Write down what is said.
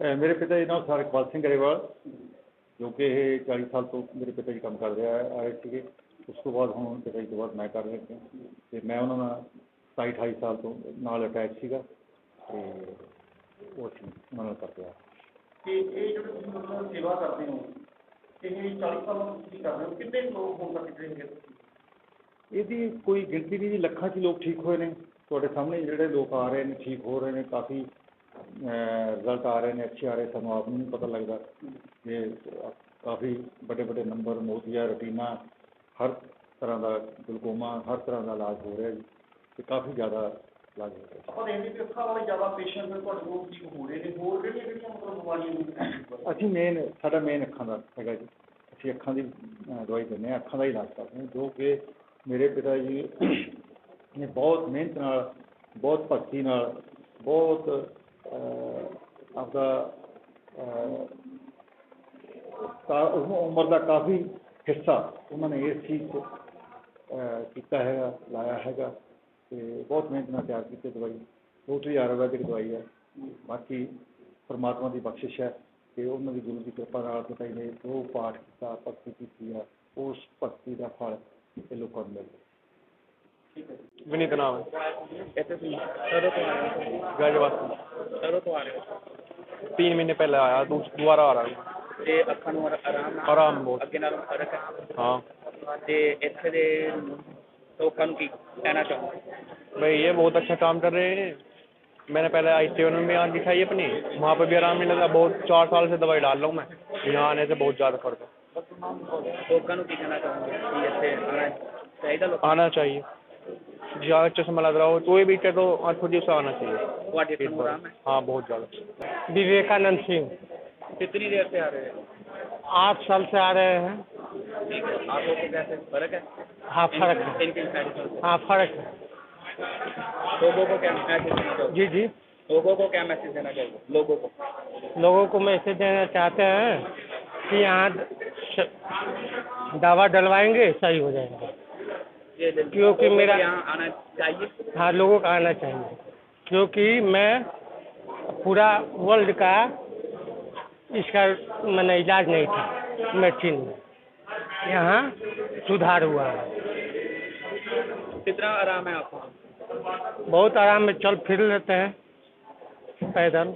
ਮੇਰੇ ਪਿਤਾ ਜੀ ਨਾਮ ਸਰ ਇਕਬਾਲ ਸਿੰਘ ਗਰੇਵਾਲ ਜੋ ਕਿ ਇਹ 40 ਸਾਲ ਤੋਂ ਮੇਰੇ ਪਿਤਾ ਜੀ ਕੰਮ ਕਰਦੇ ਆ ਆਏ ਸੀਗੇ ਉਸ ਤੋਂ ਬਾਅਦ ਹੁਣ ਪਿਤਾ ਜੀ ਤੋਂ ਬਾਅਦ ਮੈਂ ਕਰ ਰਿਹਾ ਤੇ ਮੈਂ ਉਹਨਾਂ ਨਾਲ 27 28 ਸਾਲ ਤੋਂ ਨਾਲ ਅਟੈਚ ਸੀਗਾ ਤੇ ਉਹ ਅਸੀਂ ਉਹਨਾਂ ਨਾਲ ਕਰਦੇ ਆ। ਤੇ ਇਹ ਜਿਹੜੇ ਤੁਸੀਂ ਮਤਲਬ ਸੇਵਾ ਕਰਦੇ ਹੋ ਇਹ 40 ਸਾਲਾਂ ਤੋਂ ਤੁਸੀਂ ਕਰ ਰਹੇ ਹੋ ਕਿੰਨੇ ਲੋਕ ਹੁਣ ਤੱਕ ਗਏ ਇਹਦੀ ਕੋਈ ਗਿਣਤੀ ਨਹੀਂ ਜੀ ਲੱਖਾਂ 'ਚ ਲੋਕ ਠੀਕ ਹੋਏ ਨੇ। ਤੁਹਾਡੇ ਸਾਹਮਣੇ ਜਿਹੜੇ ਲੋਕ ਆ ਰਹੇ ਨੇ ਠੀਕ ਹੋ ਰਹੇ ਨੇ ਕਾਫੀ ਰਿਜ਼ਲਟ ਆ ਰਹੇ ਨੇ ਅੱਛੇ ਆ ਰਹੇ ਸਾਨੂੰ ਆਪ ਨੂੰ ਨਹੀਂ ਪਤਾ ਲੱਗਦਾ ਕਿ ਕਾਫੀ ਵੱਡੇ ਵੱਡੇ ਨੰਬਰ ਮੋਤੀਆ ਰਟੀਨਾ ਹਰ ਤਰ੍ਹਾਂ ਦਾ ਗਲੂਕੋਮਾ ਹਰ ਤਰ੍ਹਾਂ ਦਾ ਇਲਾਜ ਹੋ ਰਿਹਾ ਜੀ ਤੇ ਕਾਫੀ ਜ਼ਿਆਦਾ ਇਲਾਜ ਹੋ ਰਿਹਾ ਆਪਾਂ ਦੇਖਦੇ ਕਿ ਅੱਖਾਂ ਵਾਲੇ ਜ਼ਿਆਦਾ ਪੇਸ਼ੈਂਟ ਤੁਹਾਡੇ ਕੋਲ ਠੀਕ ਹੋ ਰਹੇ ਨੇ ਹੋਰ ਕਿਹੜੀਆਂ ਕਿਹੜੀਆਂ ਮਤਲਬ ਬਿਮਾਰੀਆਂ ਨੇ ਅਸੀਂ ਮੇਨ ਸਾਡਾ ਮੇਨ ਅੱਖਾਂ ਦਾ ਹੈਗਾ ਜੀ। ਅਸੀਂ ਅੱਖਾਂ ਦੀ ਦਵਾਈ ਦਿੰਦੇ ਹਾਂ ਅੱਖਾਂ ਦਾ ਇਲਾਜ ਕਰਦੇ ਹਾਂ ਜੋ ਕਿ ਮੇਰੇ ਪਿਤਾ ਜੀ ਨੇ ਬਹੁਤ ਮਿਹਨਤ ਨਾਲ ਬਹੁਤ ਭਗਤੀ ਨਾਲ ਬਹੁਤ ਆਪਦਾ ਕਾ- ਉਮ- ਉਮਰ ਦਾ ਕਾਫੀ ਹਿੱਸਾ ਉਹਨਾਂ ਨੇ ਇਸ ਚੀਜ਼ 'ਚ ਕੀਤਾ ਹੈਗਾ, ਲਾਇਆ ਹੈਗਾ ਤੇ ਬਹੁਤ ਮਿਹਨਤ ਨਾਲ ਤਿਆਰ ਕੀਤੀ ਦਵਾਈ। ਟੋਟਲੀ ਆਯੁਰਵੈਦਿਕ ਦਵਾਈ ਹੈ। ਬਾਕੀ ਪਰਮਾਤਮਾ ਦੀ ਬਖਸ਼ਿਸ਼ ਹੈ ਕਿ ਉਹਨਾਂ ਦੀ ਗੁਰੂ ਦੀ ਕਿਰਪਾ ਨਾਲ ਪਿਤਾ ਜੀ ਨੇ ਜੋ ਪਾਠ ਕੀਤਾ, ਭਗਤੀ ਕੀਤੀ ਆ ਉਸ ਭਗਤੀ ਦਾ ਫਲ ਇਹ ਲੋਕਾਂ ਨੂੰ ਮਿਲਦਾ विनीत नाम है ਇੱਥੇ ਤੁਸੀਂ ਕਦੋਂ ਤੋਂ ਆ ਰਹੇ ਹੋ गाजियाबाद ਕਦੋਂ ਤੋਂ ਆ ਰਹੇ ਹੋ तीन महीने पहले आया दूस- दोबारा आ रहा हूँ ਤੇ ਅੱਖਾਂ ਨੂੰ ਆਰਾ- ਆਰਾਮ ਨਾਲ आराम बहुत ਅੱਗੇ ਨਾਲੋਂ ਫਰਕ ਹੈ हाँ ਤੇ ਇੱਥੇ ਦੇ ਲੋਕਾਂ ਨੂੰ ਕੀ ਕਹਿਣਾ ਚਾਹੁੰਦੇ भाई ये बहुत अच्छा काम कर रहे हैं मैंने पहले आई सी में यहाँ दिखाई अपनी वहाँ पे भी आराम नहीं लगा बहुत चार साल से दवाई डाल रहा हूँ मैं यहाँ आने से बहुत ज़्यादा फर्क है ਲੋਕਾਂ ਨੂੰ ਕੀ ਕਹਿਣਾ ਚਾਹੁੰਦੇ ਕਿ ਇੱਥੇ ਆਉਣਾ ਚਾਹੀਦਾ ਲੋਕਾਂ आना चाहिए जहाँ चश्मा अच्छा लग रहा हो तो कोई भी तो आँखों जैसा आना चाहिए। हाँ बहुत ज़्यादा। विवेकानंद सिंह। कितनी देर से आ रहे हैं? आठ साल से आ रहे हैं। फ़र्क है? हाँ फ़र्क है। हाँ फ़र्क है। लोगों को क्या मैसेज जी जी। लोगों को क्या मैसेज देना चाहिए? लोगों को। लोगों को मैसेज देना चाहते हैं कि यहाँ दवा डलवाएँगे सही हो जाएगा। क्योंकि मेरा- यहाँ आना चाहिए। हाँ लोगों का आना चाहिए। क्योंकि मैं पूरा वर्ल्ड का इसका मैंने इलाज नहीं था मेडिसिन में। यहाँ सुधार हुआ है। कितना आराम है आपको? बहुत आराम में चल फिर लेते हैं। पैदल।